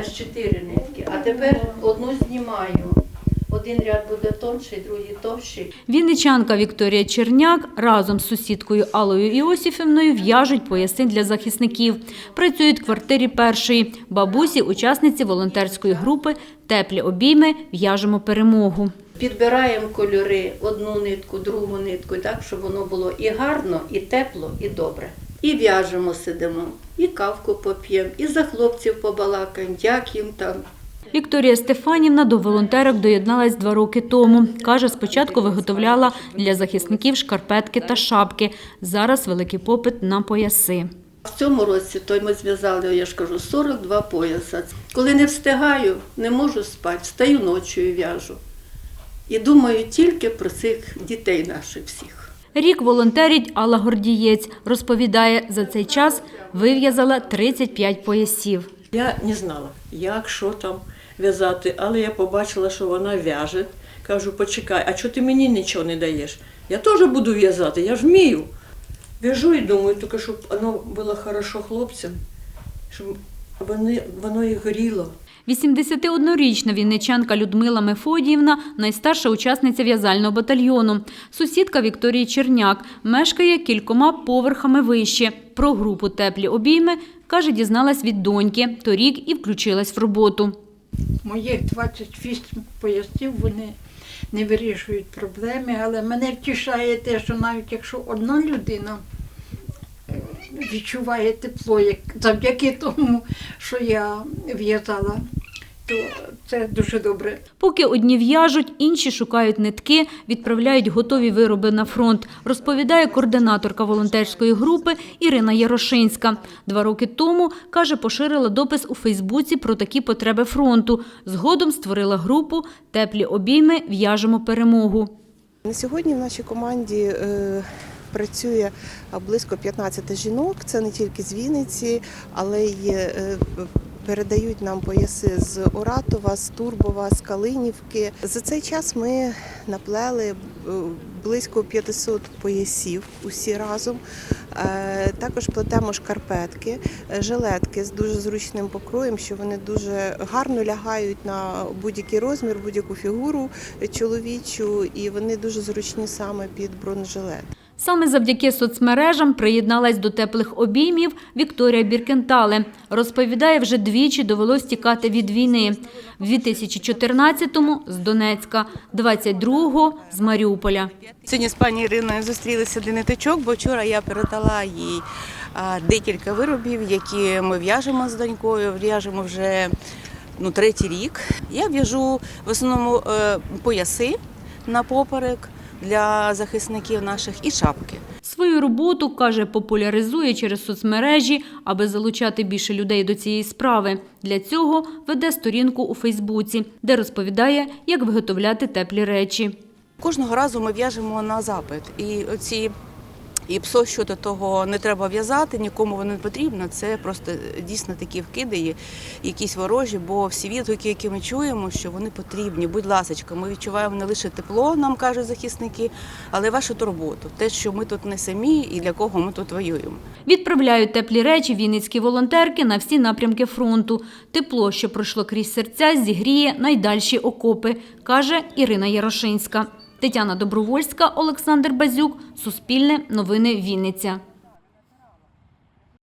аж чотири нитки. А тепер одну знімаю. Один ряд буде тонший, другий товщий. Вінничанка Вікторія Черняк разом з сусідкою Аллою Іосифівною в'яжуть пояси для захисників. Працюють в квартирі першої. Бабусі – учасниці волонтерської групи «Теплі обійми. В'яжемо перемогу». Підбираємо кольори, одну нитку, другу нитку, так, щоб воно було і гарно, і тепло, і добре. І в'яжемо, сидимо, і кавку поп'ємо, і за хлопців побалакаємо, як їм там. Вікторія Стефанівна до волонтерок доєдналась два роки тому. Каже, спочатку виготовляла для захисників шкарпетки та шапки. Зараз великий попит на пояси. В цьому році то ми зв'язали, я ж кажу, 42 пояса. Коли не встигаю, не можу спати, встаю ночі і в'яжу. І думаю тільки про цих дітей наших всіх. Рік волонтерить Алла Гордієць. Розповідає, за цей час вив'язала 35 поясів. Я не знала, як, що там в'язати, але я побачила, що вона в'яже. Кажу, почекай, а чого ти мені нічого не даєш? Я теж буду в'язати, я ж вмію. В'яжу і думаю, тільки щоб воно було хорошо хлопцям, щоб вони, воно і горіло. 81-річна вінничанка Людмила Мефодіївна – найстарша учасниця в'язального батальйону. Сусідка Вікторії Черняк мешкає кількома поверхами вище. Про групу «Теплі обійми» каже, дізналась від доньки. Торік і включилась в роботу. Моїх 28 поясів вони не вирішують проблеми, але мене втішає те, що навіть якщо одна людина відчуває тепло, як завдяки тому, що я в'язала, то це дуже добре. Поки одні в'яжуть, інші шукають нитки, відправляють готові вироби на фронт, розповідає координаторка волонтерської групи Ірина Ярошинська. Два роки тому, каже, поширила допис у Фейсбуці про такі потреби фронту. Згодом створила групу «Теплі обійми. В'яжемо перемогу». На сьогодні в нашій команді е, працює близько 15 жінок. Це не тільки з Вінниці, але й е, передають нам пояси з Оратова, з Турбова, з Калинівки. За цей час ми наплели е, близько 500 поясів усі разом. Е, Також плетемо шкарпетки, жилетки з дуже зручним покроєм, що вони дуже гарно лягають на будь-який розмір, будь-яку фігуру чоловічу, і вони дуже зручні саме під бронежилет. Саме завдяки соцмережам приєдналась до теплих обіймів Вікторія Біркентале. Розповідає, вже двічі довелось тікати від війни. В 2014-му – з Донецька, 22-го – з Маріуполя. Сьогодні з пані Іриною зустрілися для ниточок, бо вчора я передала їй декілька виробів, які ми в'яжемо з донькою. В'яжемо вже ну, третій рік. Я в'яжу в основному е, пояси на поперек для захисників наших і шапки. Свою роботу, каже, популяризує через соцмережі, аби залучати більше людей до цієї справи. Для цього веде сторінку у Фейсбуці, де розповідає, як виготовляти теплі речі. Кожного разу ми в'яжемо на запит. І оці і псо щодо того не треба в'язати, нікому воно не потрібно. Це просто дійсно такі вкиди, якісь ворожі, бо всі відгуки, які ми чуємо, що вони потрібні. Будь ласка, ми відчуваємо не лише тепло, нам кажуть захисники, але вашу турботу. Те, що ми тут не самі і для кого ми тут воюємо. Відправляють теплі речі вінницькі волонтерки на всі напрямки фронту. Тепло, що пройшло крізь серця, зігріє найдальші окопи, каже Ірина Ярошинська. Тетяна Добровольська, Олександр Базюк, Суспільне, Новини Вінниця.